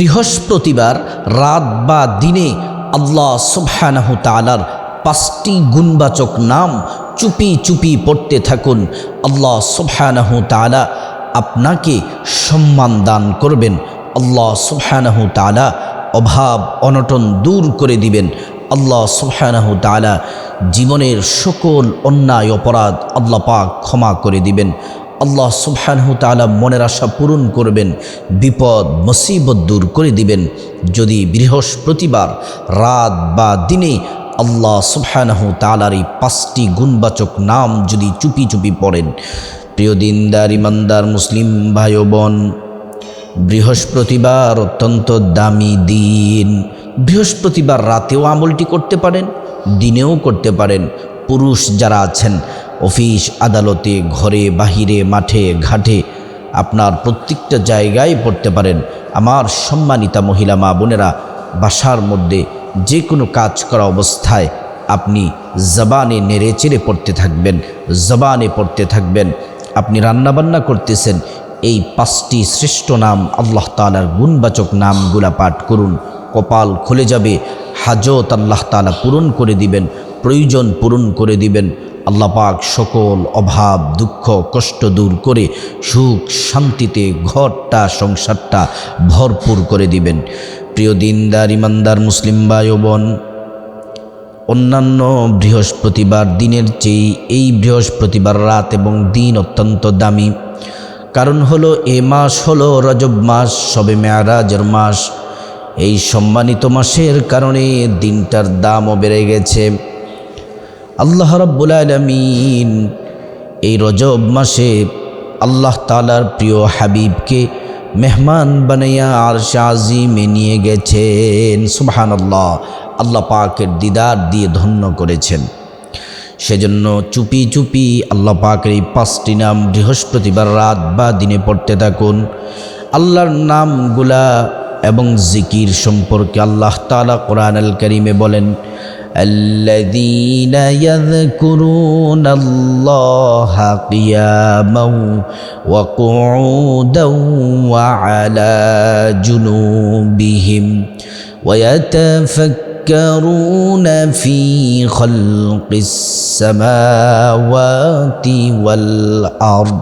বৃহস্পতিবার রাত বা দিনে আল্লাহ সুবহানাহ তালার পাঁচটি গুণবাচক নাম চুপি চুপি পড়তে থাকুন। আল্লাহ সুবহানাহ তালা আপনাকে সম্মান দান করবেন। আল্লাহ সুবহানাহ তালা অভাব, অনটন দূর করে দিবেন। আল্লাহ সুবহানাহ তালা জীবনের সকল অন্যায়, অপরাধ আল্লাহ পাক ক্ষমা করে দিবেন। আল্লাহ সুবহানাহু তাআলা মনের আশা পূরণ করবেন, বিপদ, মুসিবত দূর করে দিবেন। যদি বৃহস্পতিবার রাত বা দিনে আল্লাহ সুবহানাহু তালার এই পাঁচটি গুণবাচক নাম যদি চুপি চুপি পড়েন। প্রিয় দিনদার, ইমানদার, মুসলিম ভাই বোন বৃহস্পতিবার অত্যন্ত দামি দিন। বৃহস্পতিবার রাতেও আমলটি করতে পারেন, দিনেও করতে পারেন। পুরুষ যারা আছেন অফিস, আদালতে, ঘরে, বাহিরে, মাঠে, ঘাটে আপনার প্রত্যেকটা জায়গায় পড়তে পারেন। আমার সম্মানিতা মহিলা মা বোনেরা, বাসার মধ্যে যে কোনো কাজ করা অবস্থায় আপনি জবানে নেড়ে চেড়ে পড়তে থাকবেন, জবানে পড়তে থাকবেন। আপনি রান্নাবান্না করতেছেন, এই পাঁচটি শ্রেষ্ঠ নাম আল্লাহ তালার গুণবাচক নামগুলা পাঠ করুন। কপাল খুলে যাবে, হাজত আল্লাহ তালা পূরণ করে দিবেন, প্রয়োজন পূরণ করে দিবেন। আল্লাহ সকল অভাব, দুঃখ, কষ্ট দূর করে সুখ শান্তিতে ঘরটা, সংসারটা ভরপুর করে দিবেন। প্রিয় দিনদার, ইমানদার মুসলিম ভাই ও বোন অন্যান্য বৃহস্পতিবার দিনের চেয়ে এই বৃহস্পতিবার রাত এবং দিন অত্যন্ত দামি। কারণ হলো এ মাস হলো রজব মাস, সবে মেয়ারাজের মাস। এই সম্মানিত মাসের কারণে দিনটার দামও বেড়ে গেছে। আল্লাহ রব্বুল আলমিন এই রজব মাসে আল্লাহ তালার প্রিয় হাবিবকে মেহমান বানাইয়া আর শাজিমে নিয়ে গেছেন। সুবহান আল্লাহ আল্লাহ পাকের দিদার দিয়ে ধন্য করেছেন। সেজন্য চুপি চুপি আল্লাহ পাকের এই পাঁচটি নাম বৃহস্পতিবার রাত বা দিনে পড়তে থাকুন। আল্লাহর নামগুলা এবং জিকির সম্পর্কে আল্লাহ তালা কোরআন আল করিমে বলেন الذين يذكرون الله قياما وقعودا وعلى جنوبهم ويتفكرون في خلق السماوات والأرض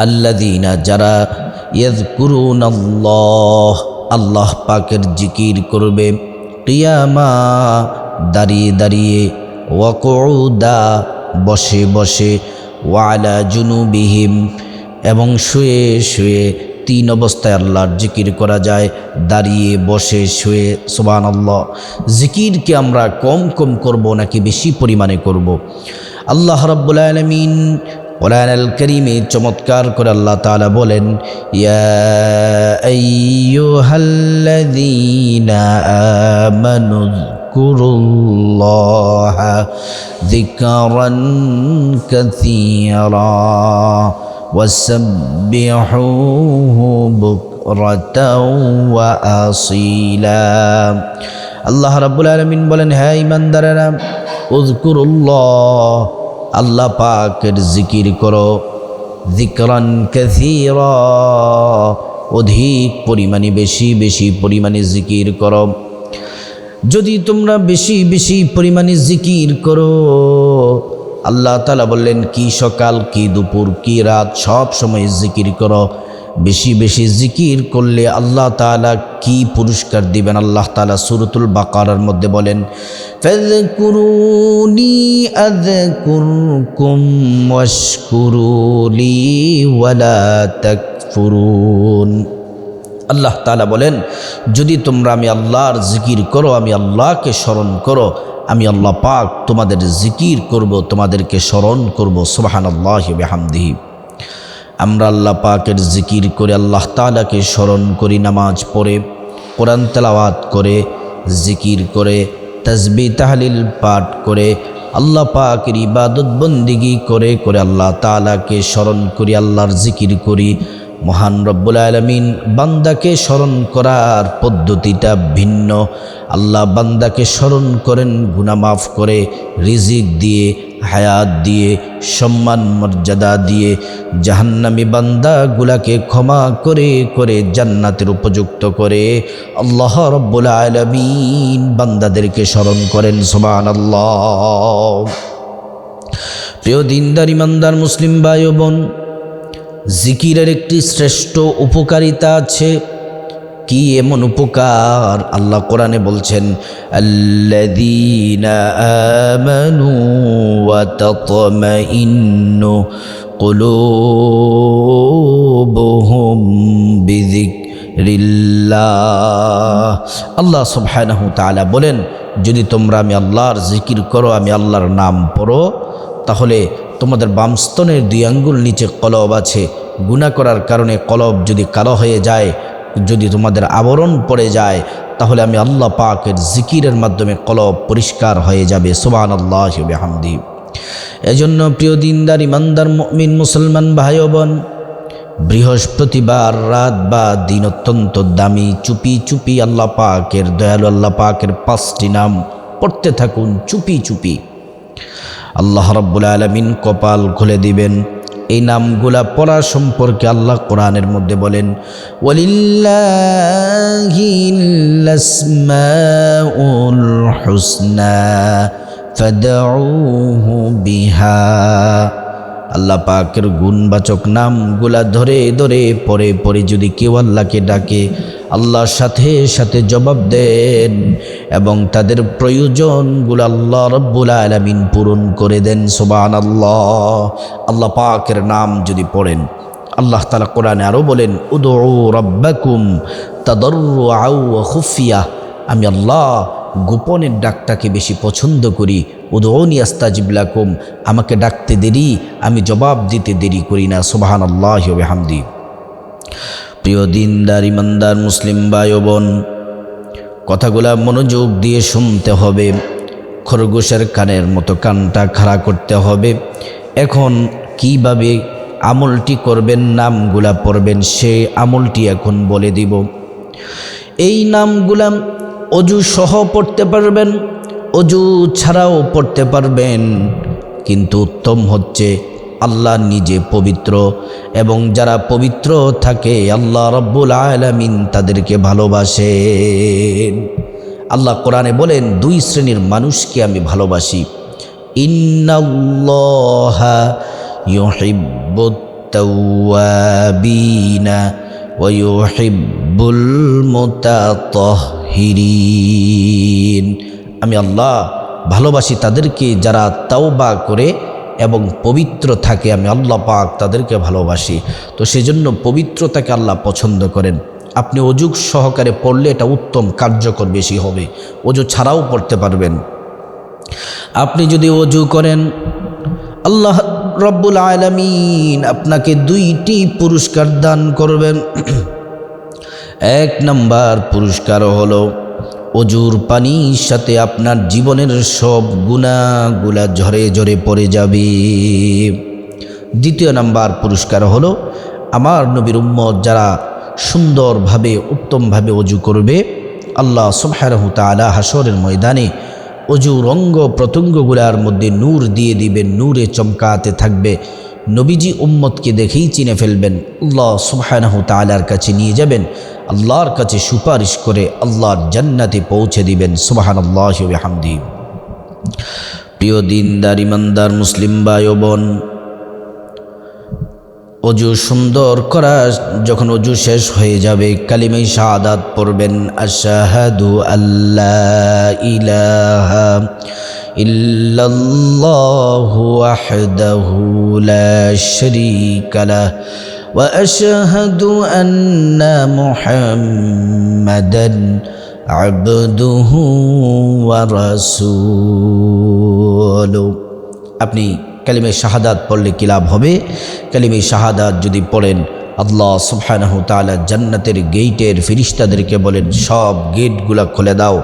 الذين جرى يذكرون الله আল্লাহ পাকের জিকির করবে কিয়ামা, দাঁড়িয়ে দাঁড়িয়ে ওয়াকৌদা বসে বসে, ওয়ালা জুনুবিহিম, এবং শুয়ে শুয়ে তিন অবস্থায় আল্লাহর জিকির করা যায়, দাঁড়িয়ে বসে শুয়ে সোবান আল্লাহ জিকিরকে আমরা কম কম করব নাকি বেশি পরিমাণে করব। আল্লাহ রব্বুল আলমিন কোরআন আল করিমে চমৎকার করে আল্লাহ তালা বলেন ذكرا كثيرا وسبحوه بكرة وأصيلا আল্লাহ রাব্বুল আলমিন বলেন হ্যাঁ ইমানদারেরা উজকুরুল্লাহ আল্লাহ পাকের জিকির করো। জিকরান কাসীর। অধিক পরিমাণে, বেশি বেশি পরিমাণে জিকির করো। যদি তোমরা বেশি বেশি পরিমাণে জিকির করো, আল্লাহ তালা বললেন, কি সকাল, কি দুপুর, কি রাত, সব সময় জিকির করো। বেশি বেশি জিকির করলে আল্লাহ তালা কি পুরস্কার দিবেন? আল্লাহ তালা সুরতুল বাকারার মধ্যে বলেন আল্লাহ তালা বলেন, যদি তোমরা আমি আল্লাহর জিকির করো, আমি আল্লাহকে স্মরণ করো, আমি আল্লাহ পাক তোমাদের জিকির করব, তোমাদেরকে স্মরণ করব। সুবাহান আল্লাহ বেহামদিহি। আমরা আল্লাহ পাকের জিকির করে আল্লাহ তালাকে স্মরণ করি, নামাজ পড়ে, কোরআন তেলাওয়াত করে, জিকির করে তসবি তাহলিল পাঠ করে, আল্লাহ পাকের ইবাদত বন্দিগি করে করে আল্লাহ তালাকে স্মরণ করি, আল্লাহর জিকির করি। মহান রব্বুল আলমিন বান্দাকে স্মরণ করার পদ্ধতিটা ভিন্ন। আল্লাহ বান্দাকে স্মরণ করেন গুনামাফ করে, রিজিক দিয়ে হায়াত দিয়ে, সম্মান, মর্যাদা দিয়ে জাহান্নামি বান্দাগুলাকে ক্ষমা করে করে জান্নাতের উপযুক্ত করে আল্লাহ রব্বুল আলমিন বান্দাদেরকে স্মরণ করেন সোমান আল্লাহ প্রিয় দিনদার, ইমানদার মুসলিম ভাই বোন, জিকিরের একটি শ্রেষ্ঠ উপকারিতা আছে। কি এমন উপকার? আল্লাহ কোরআনে বলছেন, আল্লাযীনা আমানু ওয়া তাতমাইন্নু আল্লাহ সুবহানাহু বলেন, যদি তোমরা আমি আল্লাহর জিকির করো, আমি আল্লাহর নাম পড়ো, তাহলে তোমাদের বামস্তনের দুই আঙ্গুল নিচে কলব আছে। গুণা করার কারণে কলব যদি কালো হয়ে যায় যদি তোমাদের আবরণ পড়ে যায়, তাহলে আমি আল্লাহ পাকের জিকিরের মাধ্যমে কলব পরিষ্কার হয়ে যাবে। সোবান আল্লাহ হামদি এজন্য প্রিয় দিনদার, ইমানদার মিন মুসলমান ভাই বোন বৃহস্পতিবার রাত বা দিন অত্যন্ত দামি, চুপি চুপি আল্লাহ পাকের দয়ালু, আল্লাহ পাকের পাঁচটি নাম পড়তে থাকুন, চুপি চুপি। আল্লাহ রব্বুল আলমিন কপাল খুলে দিবেন। এই নামগুলা পড়া সম্পর্কে আল্লাহ কোরআনের মধ্যে বলেন বিহা। আল্লাহ পাকের গুণবাচক নামগুলা ধরে ধরে পরে পরে যদি কেউ আল্লাহকে ডাকে আল্লাহর সাথে সাথে জবাব দেন এবং তাদের প্রয়োজনগুলো আল্লাহ রব্বুল আলমিন পূরণ করে দেন সোবান আল্লাহ আল্লাহ পাকের নাম যদি পড়েন, আল্লাহ তালা কোরআনে আরও বলেন উদৌ রব্বাকুম তাদর আউ খুফিয়া। আমি আল্লাহ গোপনের ডাকটাকে বেশি পছন্দ করি। উদৌনি আস্তাজিবলাকুম আমাকে ডাকতে দেরি, আমি জবাব দিতে দেরি করি না সোবাহান আল্লাহ হামদি প্রিয় দিনদার, ইমানদার মুসলিম ভাই বোন, কথাগুলা মনোযোগ দিয়ে শুনতে হবে, খরগোশের কানের মতো কানটা খাড়া করতে হবে। এখন কীভাবে আমলটি করবেন, নামগুলা পড়বেন, সে আমলটি এখন বলে দিব। এই নামগুলা অজু সহ পড়তে পারবেন, অজু ছাড়াও পড়তে পারবেন, কিন্তু উত্তম হচ্ছে আল্লাহ নিজে পবিত্র এবং যারা পবিত্র থাকে আল্লাহ রব্বুল আলমিন তাদেরকে ভালোবাসেন। আল্লাহ কোরআনে বলেন, দুই শ্রেণির মানুষকে আমি ভালোবাসি। আমি আল্লাহ ভালোবাসি তাদেরকে যারা তাওবা করে এবং পবিত্র থাকে। আমি আল্লাহ পাক তাদেরকে ভালোবাসি। তো সেজন্য পবিত্রতাকে আল্লাহ পছন্দ করেন। আপনি অজুগ সহকারে পড়লে এটা উত্তম কার্যকর বেশি হবে। অজু ছাড়াও পড়তে পারবেন। আপনি যদি অজু করেন, আল্লাহ রব্বুল আলমিন আপনাকে দুইটি পুরস্কার দান করবেন। এক নম্বর পুরস্কার হলো অজুর পানির সাথে আপনার জীবনের সব গুণাগুলা ঝরে ঝরে পড়ে যাবে। দ্বিতীয় নাম্বার পুরস্কার হলো আমার নবীর উম্মত যারা সুন্দরভাবে, উত্তমভাবে অজু করবে, আল্লাহ সুবহানাহু তাআলা হাসরের ময়দানে অজুর অঙ্গ প্রত্যঙ্গগুলার মধ্যে নূর দিয়ে দিবেন নূরে চমকাতে থাকবে। নবীজি উম্মতকে দেখেই চিনে ফেলবেন। আল্লাহ সুবহানাহু তাআলার কাছে নিয়ে যাবেন। আল্লাহর কাছে সুপারিশ করে আল্লাহর জান্নাতে পৌঁছে দিবেন। সুবাহান আল্লাহ হামদি প্রিয় দিনদার, ইমানদার, মুসলিম ভাই বোন, অজু সুন্দর করা যখন অজু শেষ হয়ে যাবে, কালিমাই শাহাদাত পড়বেন, আশাহাদু আল্লাহ ইলাহা ইল্লাল্লাহু ওয়াহদাহু লা শারীকা লাহ واشهد ان محمدا عبده ورسوله আপনি কালিমে শাহাদাত পড়লে কি লাভ হবে কালিমে শাহাদাত যদি পড়েন আল্লাহ সুবহানাহু তাআলা জান্নাতের গেইটের ফিরিস্তাদেরকে বলেন, সব গেটগুলা খুলে দাও,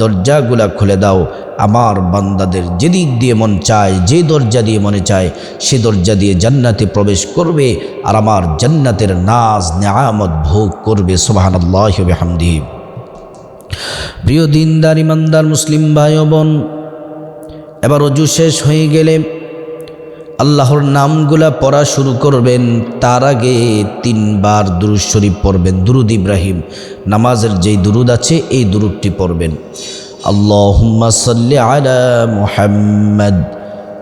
দরজাগুলা খুলে দাও। আমার বান্দাদের যেদিক দিয়ে মন চায়, যে দরজা দিয়ে মনে চায়, সে দরজা দিয়ে জান্নাতে প্রবেশ করবে আর আমার জান্নাতের নাজ নেয়ামত ভোগ করবে সোবাহান আল্লাহ হামদি প্রিয় দিনদার, ইমানদার, মুসলিম ভাই বোন, এবার অজু শেষ হয়ে গেলে আল্লাহর নামগুলা পড়া শুরু করবেন তার আগে তিনবার দুরুদ শরীফ পড়বেন দুরুদ ইব্রাহিম নামাজের যেই দুরুদ আছে এই দুরুদটি পড়বেন আল্লাহুম্মা সাল্লি আলা মুহাম্মদ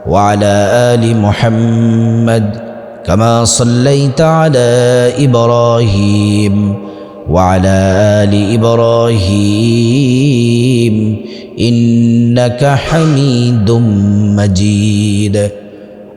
وعلى آل محمد كما صليت على إبراهيم وعلى آل إبراهيم إنك حميد مجيد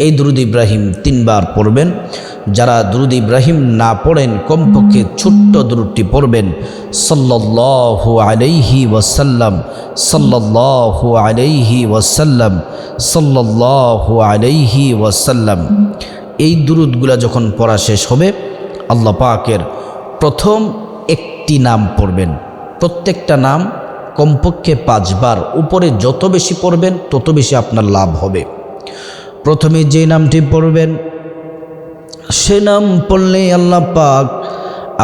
এই দুরুদ ইব্রাহিম তিনবার পড়বেন। যারা দুরুদ ইব্রাহিম না পড়েন, কমপক্ষে ছোট্ট দুরুদটি পড়বেন। সাল্লাল্লাহু আলাইহি ওয়াসাল্লাম, সাল্লাল্লাহু আলাইহি ওয়াসাল্লাম, সাল্লাল্লাহু আলাইহি ওয়াসাল্লাম। এই দুরুদগুলা যখন পড়া শেষ হবে, আল্লাহ পাকের প্রথম একটি নাম পড়বেন। প্রত্যেকটা নাম কমপক্ষে পাঁচবার। উপরে যত বেশি পড়বেন, তত বেশি আপনার লাভ হবে। প্রথমে যে নামটি পড়বেন, সে নাম পড়লে আল্লাহ পাক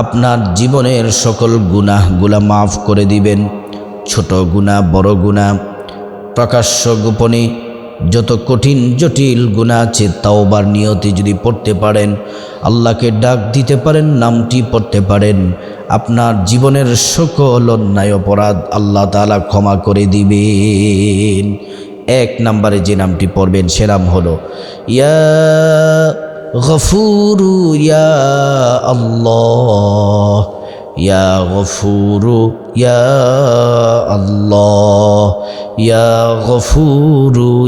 আপনার জীবনের সকল গুনাহগুলা মাফ করে দিবেন। ছোট গুণা, বড় গুণা, প্রকাশ্য গোপনে যত কঠিন, জটিল গুণা আছে তাওবার নিয়তে যদি পড়তে পারেন, আল্লাহকে ডাক দিতে পারেন, নামটি পড়তে পারেন, আপনার জীবনের সকল অন্যায় অপরাধ আল্লাহ তালা ক্ষমা করে দিবেন। এক নম্বরে যে নামটি পড়বেন সে নাম হলো ইয়া গফুরু ইয়া আল্লাহ ইয়া গফুরু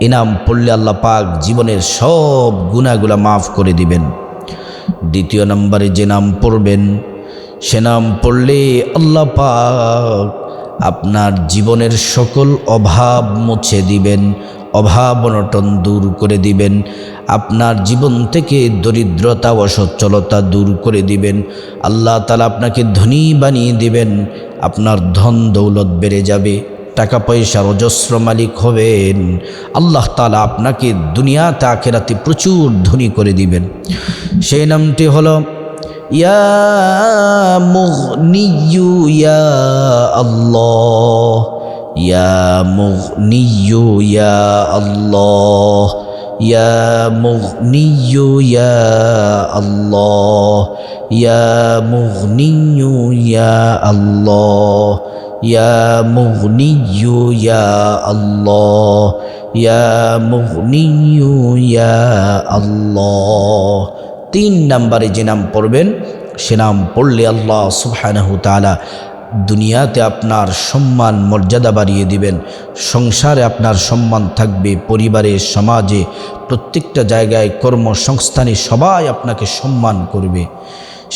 ইনাম পড়লে আল্লাহ পাক জীবনের সব গুণাগুলা মাফ করে দিবেন। দ্বিতীয় নম্বরে যে নাম পড়বেন, সে নাম পড়লে আল্লাহ পাক আপনার জীবনের সকল অভাব মুছে দিবেন, অভাব অনটন দূর করে দিবেন, আপনার জীবন থেকে দরিদ্রতা, অসচ্ছলতা দূর করে দিবেন। আল্লাহ তালা আপনাকে ধনী বানিয়ে দিবেন, আপনার ধন দৌলত বেড়ে যাবে। টাকা পয়সার অজস্র মালিক হবেন। আল্লাহ তালা আপনাকে দুনিয়াতে আখেরাতে প্রচুর ধনী করে দিবেন। সেই নামটি হলো, ইয়া ইয়া ইয়া ইয়া আল্লাহ। ইয়া ইয়া ইয়া ইয়া আল্লাহ। ইয়া মুগনিয়ু ইয়া আল্লাহ ইয়া মুগনিয়ু ইয়া আল্লাহ তিন নম্বরে যে নাম পড়বেন, সে নাম পড়লে আল্লাহ সুবহানাহু তাআলা দুনিয়াতে আপনার সম্মান, মর্যাদা বাড়িয়ে দিবেন। সংসারে আপনার সম্মান থাকবে, পরিবারে, সমাজে, প্রত্যেকটা জায়গায় কর্মসংস্থানে সবাই আপনাকে সম্মান করবে।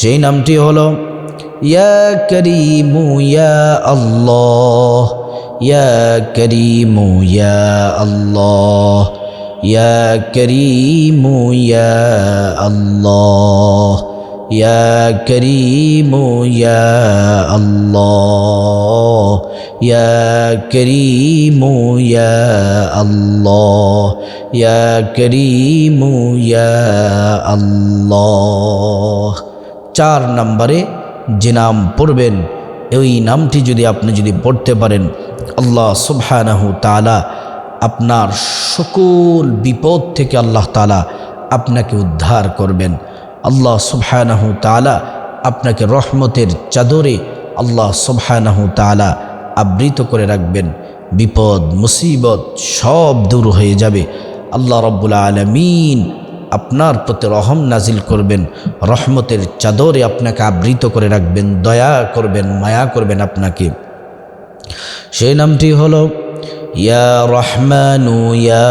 সেই নামটি হলো ইয়া করিমু ইয়া আল্লাহ, ইয়া করিমু ইয়া আল্লাহ, ইয়া করিমু ইয়া আল্লাহ, ইয়া করিমু ইয়া আল্লাহ, ইয়া করিমু ইয়া আল্লাহ, ইয়া করিমু ইয়া আল্লাহ। চার নম্বরে যে নাম পড়বেন, ওই নামটি যদি আপনি যদি পড়তে পারেন, আল্লাহ সুবহানাহু তালা আপনার সকল বিপদ থেকে আল্লাহ তালা আপনাকে উদ্ধার করবেন। আল্লাহ সুবহানাহু তালা আপনাকে রহমতের চাদরে আল্লাহ সুবহানাহু তালা আবৃত করে রাখবেন। বিপদ, মুসিবত সব দূর হয়ে যাবে। আল্লাহ রব্বুল আলমিন আপনার প্রতি রহম নাজিল করবেন, রহমতের চাদরে আপনাকে আবৃত করে রাখবেন, দয়া করবেন, মায়া করবেন আপনাকে। সেই নামটি হলো, ইয়া রহমানু ইয়া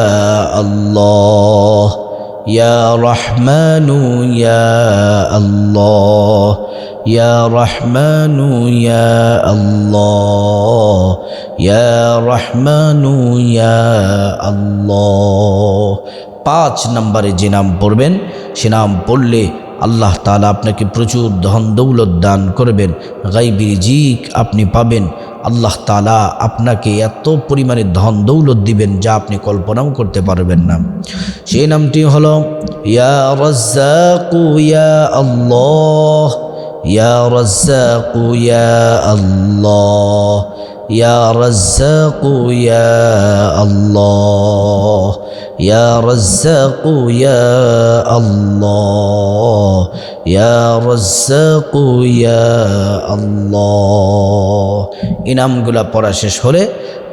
ইয়া রহমানু ইয়া আল্লাহ, ইয়া রহমানু ইয়া ইয়া রহমানু ইয়া পাঁচ নম্বরে যে নাম পড়বেন, সে নাম পড়লে আল্লাহ তালা আপনাকে প্রচুর ধন দৌলত দান করবেন। গাইবি রিজিক আপনি পাবেন। আল্লাহ তালা আপনাকে এত পরিমাণে ধন দৌলত দিবেন যা আপনি কল্পনাও করতে পারবেন না। সেই নামটি হলো, ইয়া আল্লাহ ইয়া আল্লাহ ইয়া আল্লাহ। ইয়া রাজ্জাকু ইয়া আল্লাহ ইয়া রাজ্জাকু ইয়া আল্লাহ ইনামগুলা পড়া শেষ হলে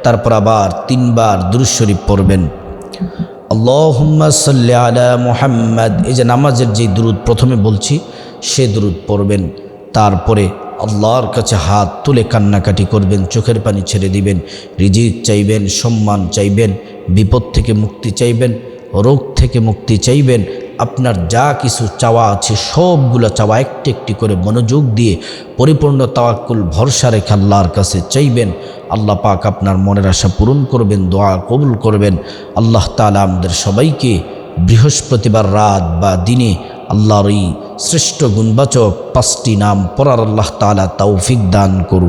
তারপর আবার তিনবার দুরুশরীফ পড়বেন। আল্লাহুম্মা সাল্লি আলা মুহাম্মদ। এই যে নামাজের যে দুরুদ প্রথমে বলছি, সে দুরুদ পড়বেন। তারপরে আল্লাহর কাছে হাত তুলে কান্নাকাটি করবেন, চোখের পানি ছেড়ে দিবেন, রিজিক চাইবেন, সম্মান চাইবেন, বিপদ থেকে মুক্তি চাইবেন, রোগ থেকে মুক্তি চাইবেন, আপনার যা কিছু চাওয়া আছে সবগুলো চাওয়া একটি একটি করে মনোযোগ দিয়ে পরিপূর্ণ তাওয়াক্কুল ভরসা রেখে আল্লাহর কাছে চাইবেন। আল্লাহ পাক আপনার মনের আশা পূরণ করবেন, দোয়া কবুল করবেন। আল্লাহ তালা আমাদের সবাইকে বৃহস্পতিবার রাত বা দিনে আল্লাহর এই শ্রেষ্ঠ গুণবাচক পাঁচটি নাম পড়ার আল্লাহ তালা তৌফিক দান করুন।